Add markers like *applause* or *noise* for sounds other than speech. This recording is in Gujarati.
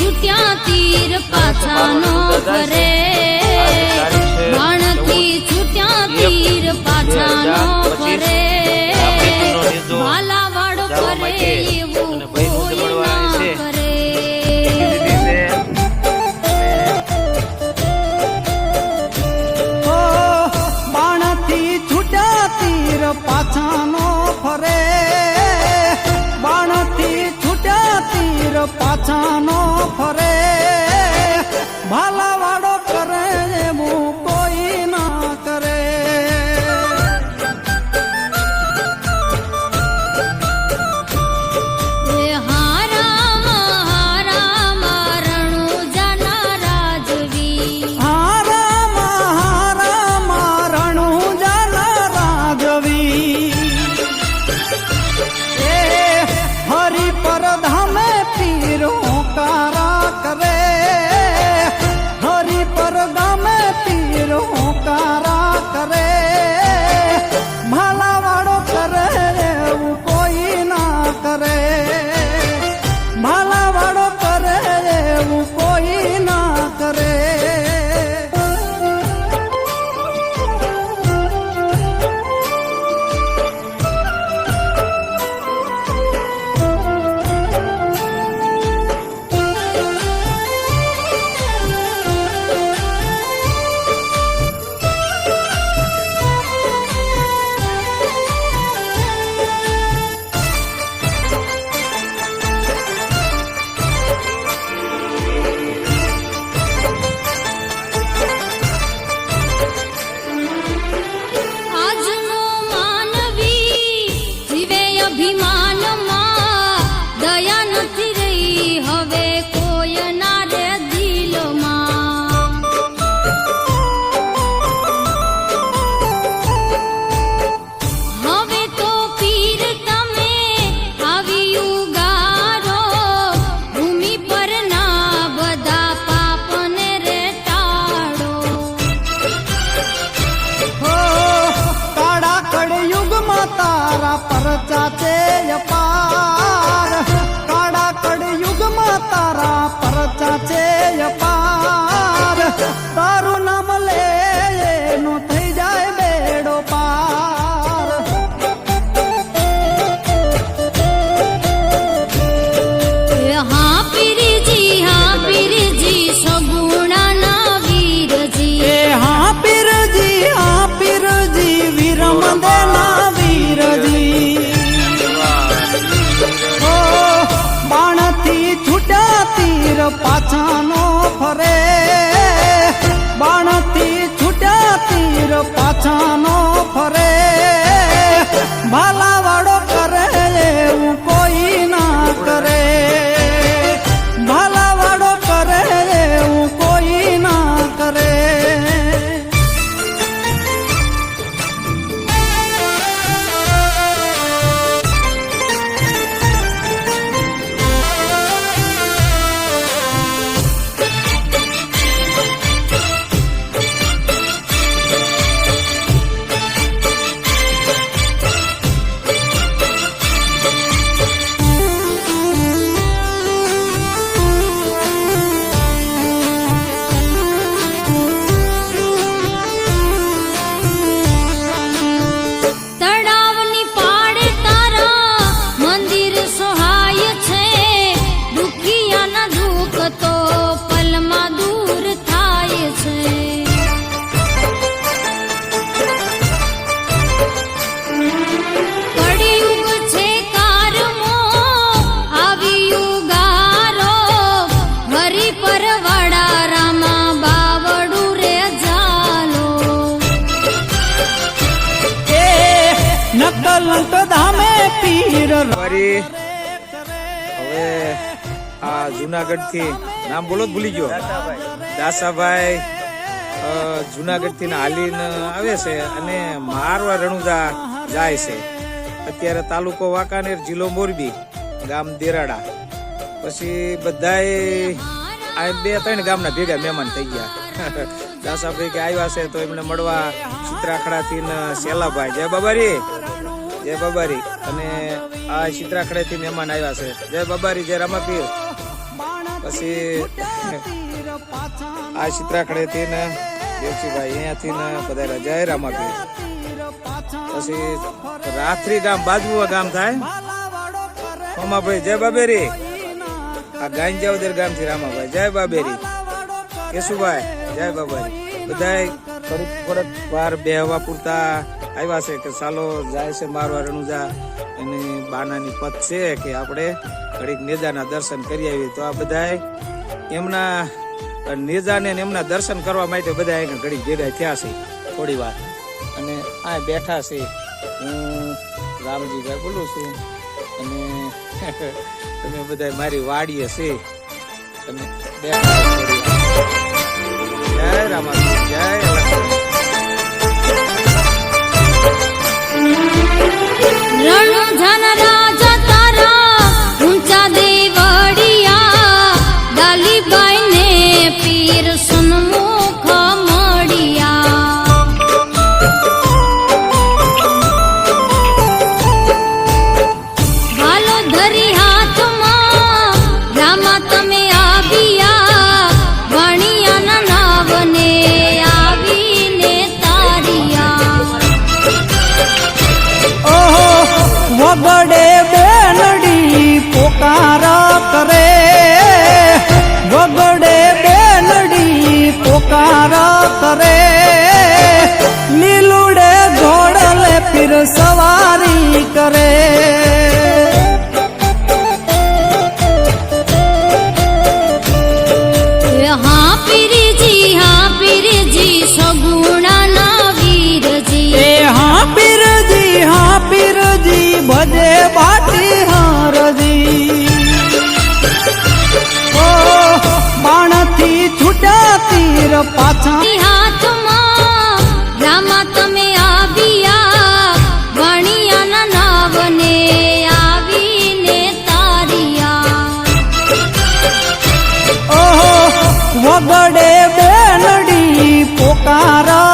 છૂટ્યા તીર પાછા નો ફરે બાણથી છૂટ્યા તીર પાછા નો ફરે ભાલાવાળો ફરે એવું ચાનો ફરે. ભાલાવાડો રે બાણથી છૂટ્યા તીર પાછાનો અમારી હવે આ જુનાગઢથી, નામ બોલો ભૂલી ગયો. દાસાભાઈ જુનાગઢથી હાલીને આવે છે અને મારવા રણુદા જાય છે. અત્યારે તાલુકો વાંકાનેર, જિલ્લો મોરબી, ગામ દેરાડા. પછી બધાએ આ બે ત્રણ ગામના ભેગા મહેમાન થઈ ગયા. *laughs* દાસાભાઈ કે આવ્યા છે તો એમને મળવા ચિત્રાખડાથી સેલાભાઈ. જય બાબા બાબારી. જય બાબારી. અને આ ચિત્રાખડેથી મહેમાન આવ્યા છે. જય બાબારી, જય રામાપીર. પછી આ ચિત્રાખડેથી ને દેવજીભાઈ અહીંયાથી ને પધાર્યા જય રામાપીર. પછી રાત્રિ ગામ બાજુ ગામ થાય. સોમાભાઈ, જય બાબેરી. આ ગાંજાવદર ગામથી રામાભાઈ, જય બાબેરી. કેશુભાઈ, જય બાબારી. બધા થોડીક થોડક વાર બેહવા પૂરતા આવ્યા છે કે ચાલો જાય છે મારવા રણુજા. એની બાનાની પત છે કે આપણે ઘડીક નેજાના દર્શન કરી આવીએ. તો આ બધાય એમના નેજાને એમના દર્શન કરવા માટે બધા એને ઘડીક ભેગા થયા છે. થોડી વાર. અને આ બેઠા છે. હું રામજીભાઈ બોલું છું. અને *laughs* તમે બધા મારી વાડીએ છે. તમે બેઠા જય રામાપીર કરે નીલુડે ઘોડલે ફિર સવારી કરે. પાછા. હાથમાં રામા તમે આવ્યા. વાણિયાના નાવને આવીને તારિયા. ઓહો વગડે બેનડી પોકારા. કરે